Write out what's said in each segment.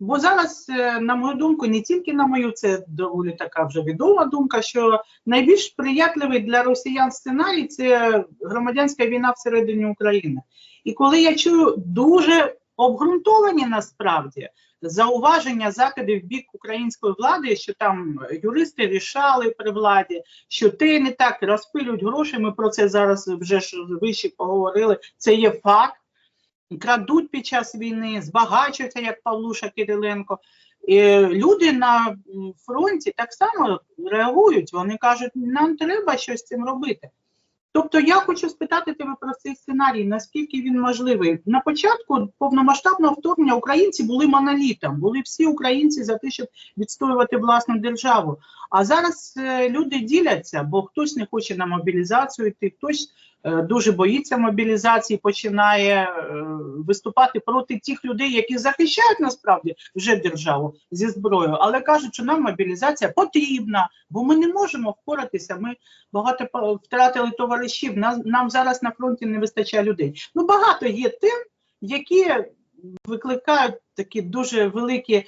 Бо зараз, е, на мою думку, не тільки на мою, це доволі така вже відома думка, що найбільш сприятливий для росіян сценарій це громадянська війна всередині України. І коли я чую дуже обґрунтовані насправді зауваження, закиди в бік української влади, що там юристи рішали при владі, що те не так розпилюють гроші. Ми про це зараз вже ж вище поговорили. Це є факт. Крадуть під час війни, збагачуються, як Павлуша Кириленко. І люди на фронті так само реагують. Вони кажуть, нам треба щось з цим робити. Тобто я хочу спитати тебе про цей сценарій, наскільки він можливий. На початку повномасштабного вторгнення українці були монолітом, були всі українці за те, щоб відстоювати власну державу. А зараз е, люди діляться, бо хтось не хоче на мобілізацію йти, хтось е, дуже боїться мобілізації, починає е, виступати проти тих людей, які захищають насправді вже державу зі зброєю, але кажуть, що нам мобілізація потрібна, бо ми не можемо впоратися. Ми багато втратили товаришів. Нам, зараз на фронті не вистачає людей. Ну багато є тим, які викликають такі дуже великі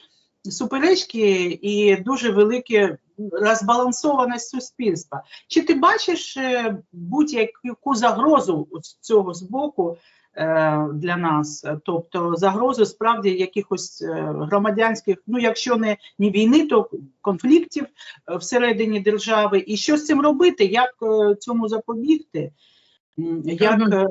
суперечки і дуже великі розбалансованість суспільства. Чи ти бачиш е, будь-яку загрозу з цього з боку для нас? Тобто загрозу справді якихось е, громадянських, ну якщо не, не війни, то конфліктів е, всередині держави, і що з цим робити, як е, цьому запобігти, як, е,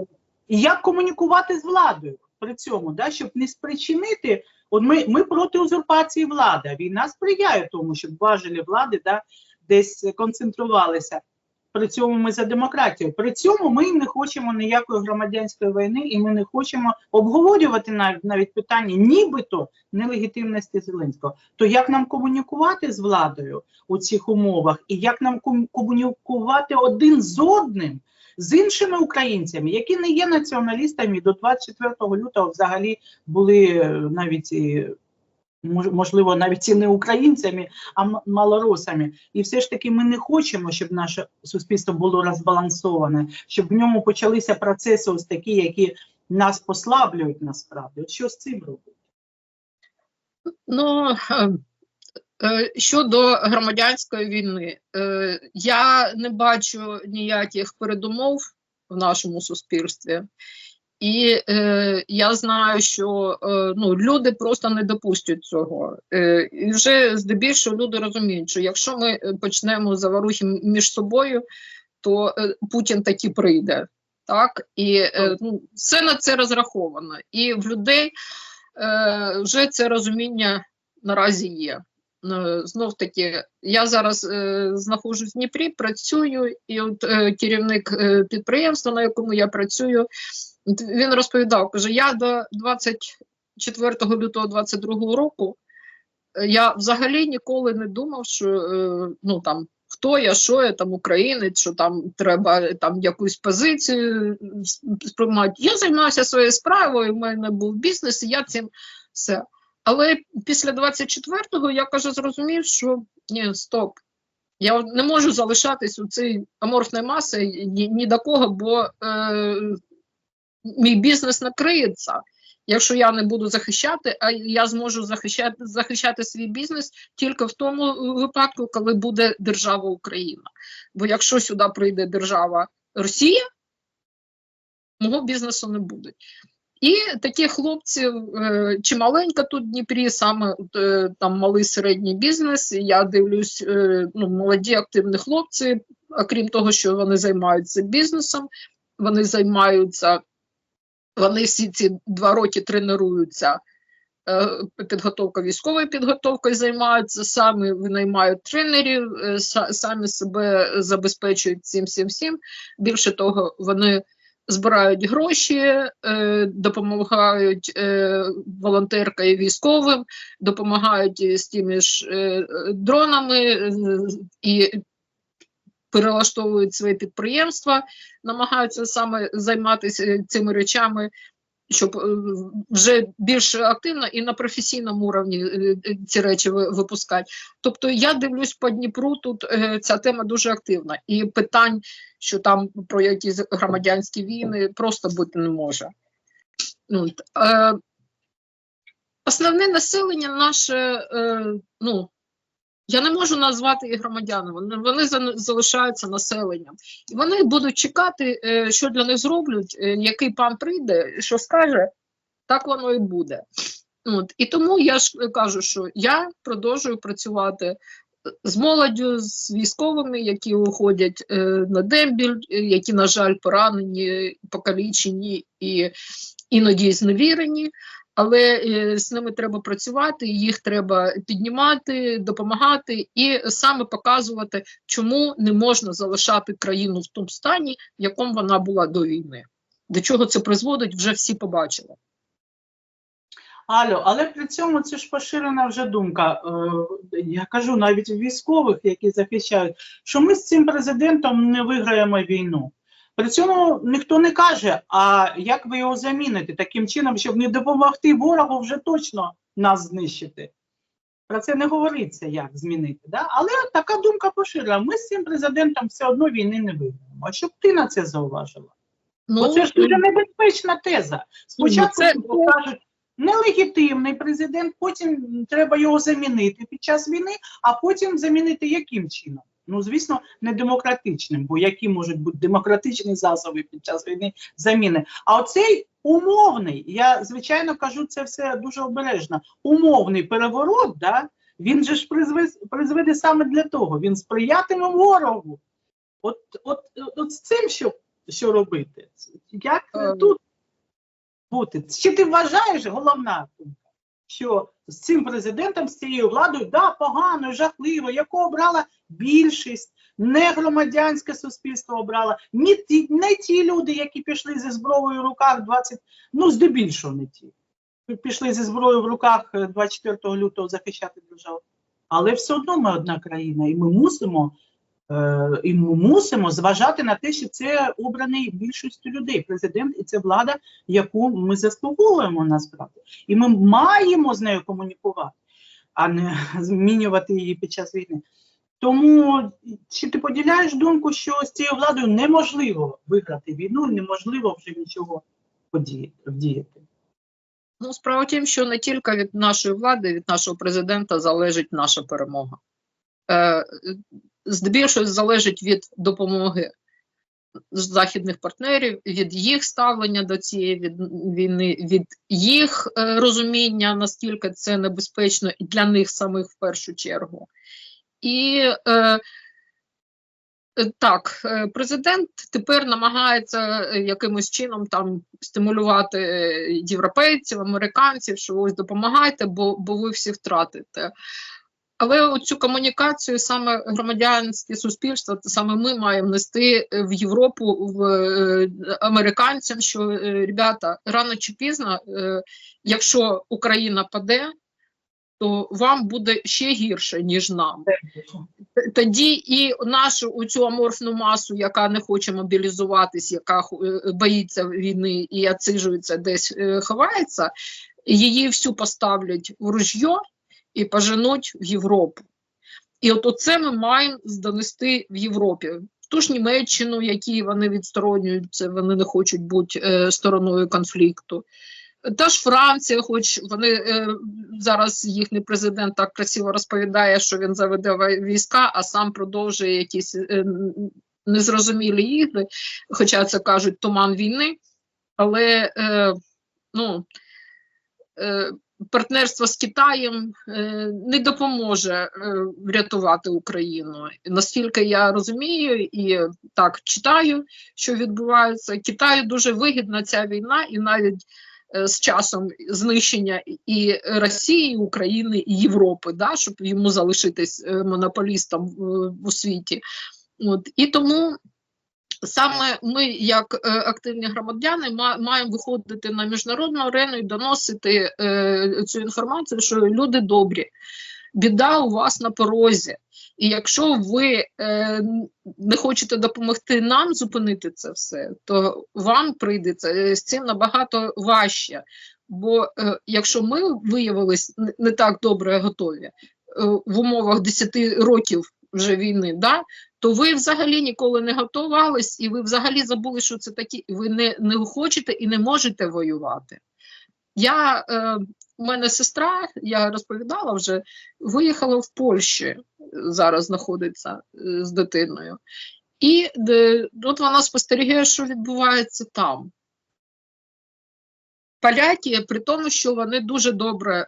і як комунікувати з владою при цьому, да, щоб не спричинити. От ми, ми проти узурпації влади. Війна сприяє тому, щоб важелі влади да, десь концентрувалися. При цьому ми за демократію. При цьому ми не хочемо ніякої громадянської війни, і ми не хочемо обговорювати навіть навіть питання, нібито нелегітимності Зеленського. То як нам комунікувати з владою у цих умовах, і як нам ком- комунікувати один з одним, з іншими українцями, які не є націоналістами, до 24 лютого взагалі були е, навіть можливо навіть і не українцями, а малоросами. І все ж таки ми не хочемо, щоб наше суспільство було розбалансоване, щоб в ньому почалися процеси, ось такі, які нас послаблюють насправді. От що з цим робити? Ну, е, е, щодо громадянської війни, е, я не бачу ніяких передумов в нашому суспільстві. І е, я знаю, що е, ну, люди просто не допустять цього. Е, і вже здебільшого люди розуміють, що якщо ми е, почнемо заварухи між собою, то е, Путін таки прийде. Так? І е, ну, все на це розраховано. І в людей е, вже це розуміння наразі є. Е, Знов таки, я зараз е, знаходжусь в Дніпрі, працюю, і от е, керівник е, підприємства, на якому я працюю, він розповідав, каже: я до 24 лютого 22 року е, я взагалі ніколи не думав, що е, ну там. Хто я, що я там українець, що там треба там якусь позицію сприймати. Я займався своєю справою, в мене був бізнес, і я цим все. Але після 24-го я кажу, зрозумів, що ні, стоп. Я не можу залишатись у цій аморфної маси ні, ні до кого, бо е, мій бізнес накриється. Якщо я не буду захищати, а я зможу захищати, захищати свій бізнес тільки в тому випадку, коли буде держава Україна. Бо якщо сюди прийде держава Росія, мого бізнесу не буде. І таких хлопців е, чималенько тут в Дніпрі, саме е, там малий середній бізнес. Я дивлюсь, е, ну, молоді активні хлопці, окрім того, що вони займаються бізнесом, вони займаються, вони всі ці два роки тренуються. е, Підготовка військовою підготовкою займаються, самі винаймають тренерів, е, самі себе забезпечують цим всім всім. Більше того, вони збирають гроші, е, допомагають волонтерка і військовим, допомагають з тими ж дронами і перелаштовують свої підприємства, намагаються саме займатися цими речами. Щоб е, вже більш активно і на професійному рівні е, е, ці речі випускати. Тобто я дивлюсь по Дніпру, тут е, ця тема дуже активна. І питань, що там про якісь громадянські війни просто бути не може. Ну, е, основне населення наше, е, ну, я не можу назвати їх громадянами, вони, залишаються населенням. І вони будуть чекати, е, що для них зроблять, е, який пан прийде, що скаже, так воно і буде. От. І тому я ж кажу, що я продовжую працювати з молоддю, з військовими, які уходять е, на дембіль, е, які, на жаль, поранені, покалічені і іноді зневірені. Але е, з ними треба працювати, їх треба піднімати, допомагати і саме показувати, чому не можна залишати країну в тому стані, в якому вона була до війни. До чого це призводить, вже всі побачили. Алло, але при цьому це ж поширена вже думка. е, Я кажу навіть військових, які захищають, що ми з цим президентом не виграємо війну. При цьому ніхто не каже, а як ви його заміните таким чином, щоб не допомогти ворогу вже точно нас знищити. Про це не говориться, як змінити. Да? Але така думка поширена. Ми з цим президентом все одно війни не виграємо. А щоб ти на це зауважила? Ну, Бо це ж дуже небезпечна теза. Спочатку це- типу, кажуть, нелегітимний президент, потім треба його замінити під час війни, а потім замінити яким чином? Ну, звісно, не демократичним, бо які можуть бути демократичні засоби під час війни заміни. А оцей умовний, я звичайно кажу це все дуже обережно. Умовний переворот, да, він же ж призведе, призведе саме для того. Він сприятиме ворогу. От, от, от з цим що, що робити? Як тут бути? Чи ти вважаєш, головна думка, що з цим президентом, з цією владою, да, погано, жахливо, яку обрала більшість, не громадянське суспільство обрала, не ті, не ті люди, які пішли зі зброєю в руках 20, ну здебільшого не ті. Пішли зі зброєю в руках е, 24 лютого захищати державу. Але все одно ми одна країна, і ми мусимо Е, і ми мусимо зважати на те, що це обраний більшістю людей, президент і це влада, яку ми заслуговуємо насправді. І ми маємо з нею комунікувати, а не змінювати її під час війни. Тому чи ти поділяєш думку, що з цією владою неможливо виграти війну, неможливо вже нічого вдіяти? Ну, справа в тім, що не тільки від нашої влади, від нашого президента залежить наша перемога. Е, здебільшого залежить від допомоги західних партнерів, від їх ставлення до цієї від, війни, від їх е, розуміння, наскільки це небезпечно і для них самих в першу чергу. І е, Е, Так, е, президент тепер намагається е, якимось чином там стимулювати європейців, американців, що ось допомагайте, бо, бо ви всі втратите. Але цю комунікацію саме громадянське суспільство, саме ми маємо нести е, в Європу в е, американцям, що е, ребята рано чи пізно, якщо Україна паде, то вам буде ще гірше, ніж нам. Тоді і нашу цю аморфну масу, яка не хоче мобілізуватись, яка боїться війни і отсижується десь ховається, її всю поставлять в ружьо і поженуть в Європу. І от оце ми маємо донести в Європі. Ту ж Німеччину, які вони відсторонюються, вони не хочуть бути е, стороною конфлікту. Та ж Франція, хоч вони е, зараз їхній президент так красиво розповідає, що він заведе війська, а сам продовжує якісь е, незрозумілі ігри, хоча це кажуть туман війни. Але е, ну, е, партнерство з Китаєм е, не допоможе е, врятувати Україну. Наскільки я розумію і так читаю, що відбувається, Китаю дуже вигідна ця війна, і навіть е, з часом знищення і Росії, і України і Європи, да, щоб йому залишитись монополістом у світі. От і тому саме ми, як е, активні громадяни, ма- маємо виходити на міжнародну арену і доносити е, цю інформацію, що люди добрі, біда у вас на порозі. І якщо ви е, не хочете допомогти нам зупинити це все, то вам прийдеться е, з цим набагато важче. Бо е, якщо ми виявились не- не так добре готові е, в умовах 10 років вже війни, да, то ви взагалі ніколи не готувались, і ви взагалі забули, що це такі, ви не, не хочете і не можете воювати. Я е, у мене сестра, я розповідала вже, виїхала в Польщі, зараз знаходиться е, з дитиною. І де, от вона спостерігає, що відбувається там. Поляки, при тому, що вони дуже добре е,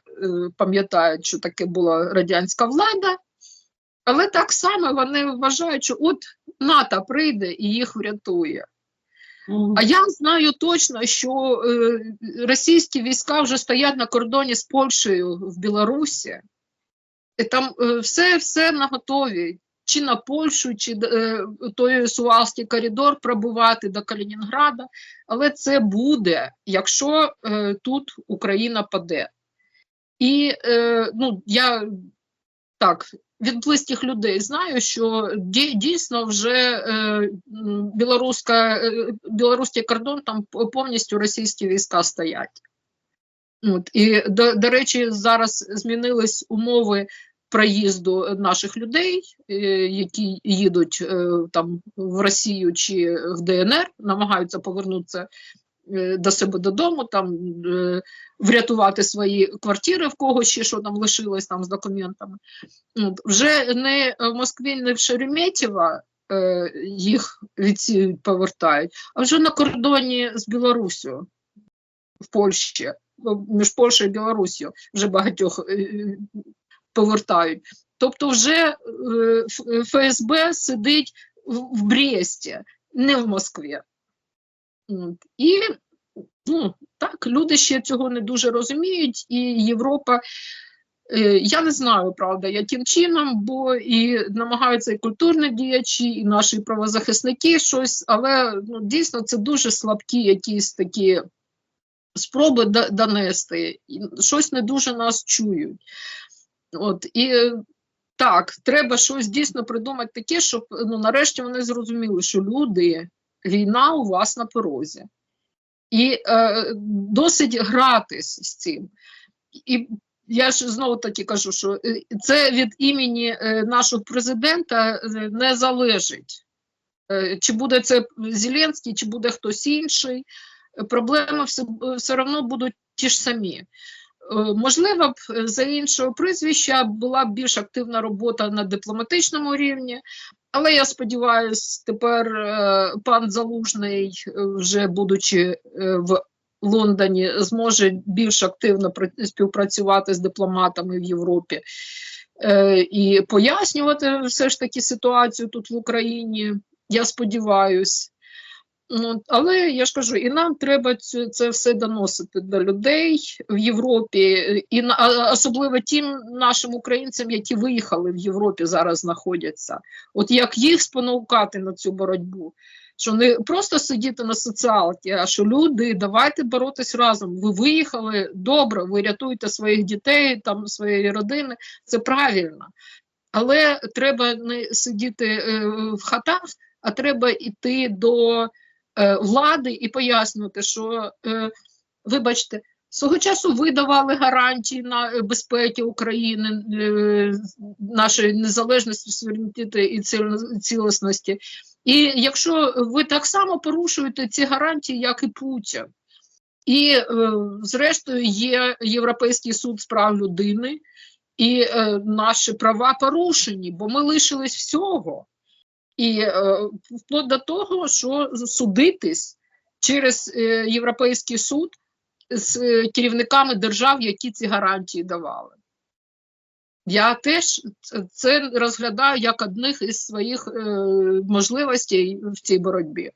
пам'ятають, що таке була радянська влада, але так само вони вважають, що от НАТО прийде і їх врятує. А я знаю точно, що е, російські війська вже стоять на кордоні з Польщею в Білорусі. І там е, все, все наготові. Чи на Польщу, чи е, той Сувалський коридор пробувати до Калінінграда. Але це буде, якщо е, тут Україна паде. І е, ну, я так, від близьких людей знаю, що дійсно вже е, білоруська, е, білоруський кордон там повністю російські війська стоять. От, і, до, до речі, зараз змінились умови проїзду наших людей, е, які їдуть там в Росію чи в ДНР, намагаються повернутися до себе додому, там е, врятувати свої квартири, в кого ще що там лишилось там з документами. Вже не в Москві, не в Шереметьєво е, їх відсіють, повертають, а вже на кордоні з Білоруссю в Польщі, ну, між Польщею і Білоруссю вже багатьох е, повертають. Тобто, вже е, ФСБ сидить в Бресті, не в Москві. І ну, так, люди ще цього не дуже розуміють, і Європа. е, Я не знаю, правда, яким чином, бо і намагаються і культурні діячі, і наші правозахисники щось, але ну, дійсно це дуже слабкі якісь такі спроби донести. Щось не дуже нас чують. От, і так, треба щось дійсно придумати таке, щоб ну, нарешті вони зрозуміли, що люди, війна у вас на порозі. І е, досить гратись з цим. І я ж знову таки кажу, що е, це від імені е, нашого президента е, не залежить. Чи буде це Зеленський, чи буде хтось інший. Проблеми все, все одно будуть ті ж самі. Можливо, б за іншого прізвища була б більш активна робота на дипломатичному рівні, але я сподіваюся, тепер е, пан Залужний, е, вже будучи е, в Лондоні, зможе більш активно співпрацювати з дипломатами в Європі і пояснювати все ж таки ситуацію тут в Україні. Я сподіваюсь. Ну, але я ж кажу, і нам треба це все доносити до людей в Європі, і особливо тим нашим українцям, які виїхали в Європі, зараз знаходяться. От як їх спонукати на цю боротьбу? Що не просто сидіти на соціалці, а що люди, давайте боротись разом. Ви виїхали добре, ви рятуєте своїх дітей, там своєї родини. Це правильно. Але треба не сидіти е, в хатах, а треба йти до влади і пояснювати, що, е, вибачте, свого часу ви давали гарантії на е, безпеки України, е, нашої незалежності, суверенітету і ціл- цілісності. І якщо ви так само порушуєте ці гарантії, як і Путін, і е, зрештою є Європейський суд з прав людини, і е, наші права порушені, бо ми лишились всього. І е, вплоть до того, що судитись через е, Європейський суд з е, керівниками держав, які ці гарантії давали. Я теж це- розглядаю як одних із своїх можливостей в цій боротьбі.